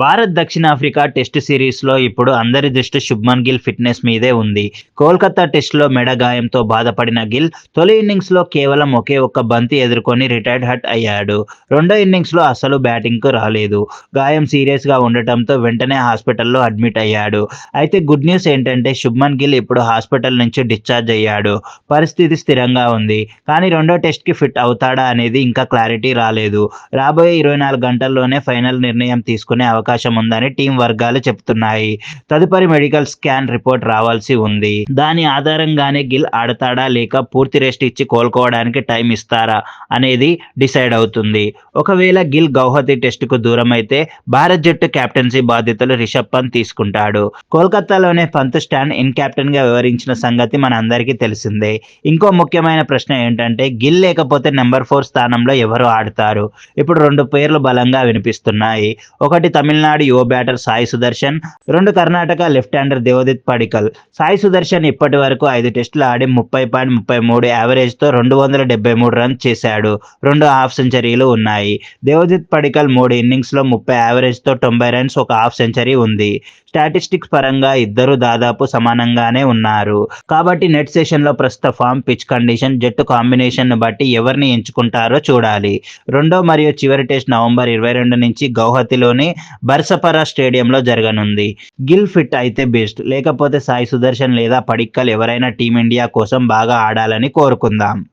భారత్ దక్షిణాఫ్రికా టెస్ట్ సిరీస్లో ఇప్పుడు అందరి దృష్టి శుభ్మన్ గిల్ ఫిట్నెస్ మీదే ఉంది. కోల్కతా టెస్ట్లో మెడ గాయంతో బాధపడిన గిల్ తొలి ఇన్నింగ్స్లో కేవలం ఒకే ఒక్క బంతి ఎదుర్కొని రిటైర్డ్ హట్ అయ్యాడు. రెండో ఇన్నింగ్స్లో అసలు బ్యాటింగ్కు రాలేదు. గాయం సీరియస్గా ఉండటంతో వెంటనే హాస్పిటల్లో అడ్మిట్ అయ్యాడు. అయితే గుడ్ న్యూస్ ఏంటంటే శుభ్మన్ గిల్ ఇప్పుడు హాస్పిటల్ నుంచి డిశ్చార్జ్ అయ్యాడు. పరిస్థితి స్థిరంగా ఉంది. కానీ రెండో టెస్ట్కి ఫిట్ అవుతాడా అనేది ఇంకా క్లారిటీ రాలేదు. రాబోయే ఇరవై నాలుగు గంటల్లోనే ఫైనల్ నిర్ణయం తీసుకునే అవకాశం ఉందని టీం వర్గాలు చెప్తున్నాయి. తదుపరి మెడికల్ స్కాన్ రిపోర్ట్ రావాల్సి ఉంది. దాని ఆధారంగానే గిల్ ఆడతాడా లేక పూర్తి రెస్ట్ ఇచ్చి కోలుకోవడానికి టైం ఇస్తారా అనేది డిసైడ్ అవుతుంది. ఒకవేళ గిల్ గౌహతి టెస్టుకు దూరం అయితే భారత్ జట్టు కెప్టెన్సీ బాధ్యతలు రిషబ్ పంత్ తీసుకుంటాడు. కోల్కతాలోనే పంత్ స్టాండ్ ఇన్ కెప్టెన్గా వివరించిన సంగతి మన అందరికీ తెలిసిందే. ఇంకో ముఖ్యమైన ప్రశ్న ఏంటంటే గిల్ లేకపోతే నెంబర్ ఫోర్ స్థానంలో ఎవరు ఆడతారు? ఇప్పుడు రెండు పేర్లు బలంగా వినిపిస్తున్నాయి. ఒకటి తమిళనాడు యువ బ్యాటర్ సాయి సుదర్శన్ రెండు కర్ణాటక లెఫ్ట్ హ్యాండర్ దేవదిత్ పడికల్. సాయి సుదర్శన్ ఇప్పటి వరకు ఐదు టెస్టులు ఆడి ముప్పై పాయింట్ ముప్పై మూడు యావరేజ్తో రెండు వందల డెబ్బై మూడు రన్స్ చేశాడు. రెండు హాఫ్ సెంచరీలు ఉన్నాయి. దేవజిత్ పడికల్ మూడు ఇన్నింగ్స్లో ముప్పై యావరేజ్తో తొంభై రన్స్ ఒక హాఫ్ సెంచరీ ఉంది. స్టాటిస్టిక్స్ పరంగా ఇద్దరు దాదాపు సమానంగానే ఉన్నారు. కాబట్టి నెట్ సెషన్లో ప్రస్తుత ఫామ్ పిచ్ కండిషన్ జట్టు కాంబినేషన్ బట్టి ఎవరిని ఎంచుకుంటారో చూడాలి. రెండో మరియు చివరి టెస్ట్ నవంబర్ ఇరవై రెండు నుంచి గౌహతిలోని బర్సపరా స్టేడియంలో జరగనుంది. గిల్ ఫిట్ అయితే బెస్ట్. లేకపోతే సాయి సుదర్శన్ లేదా పడిక్కల్ ఎవరైనా టీమిండియా కోసం బాగా ఆడాలని కోరుకుందాం.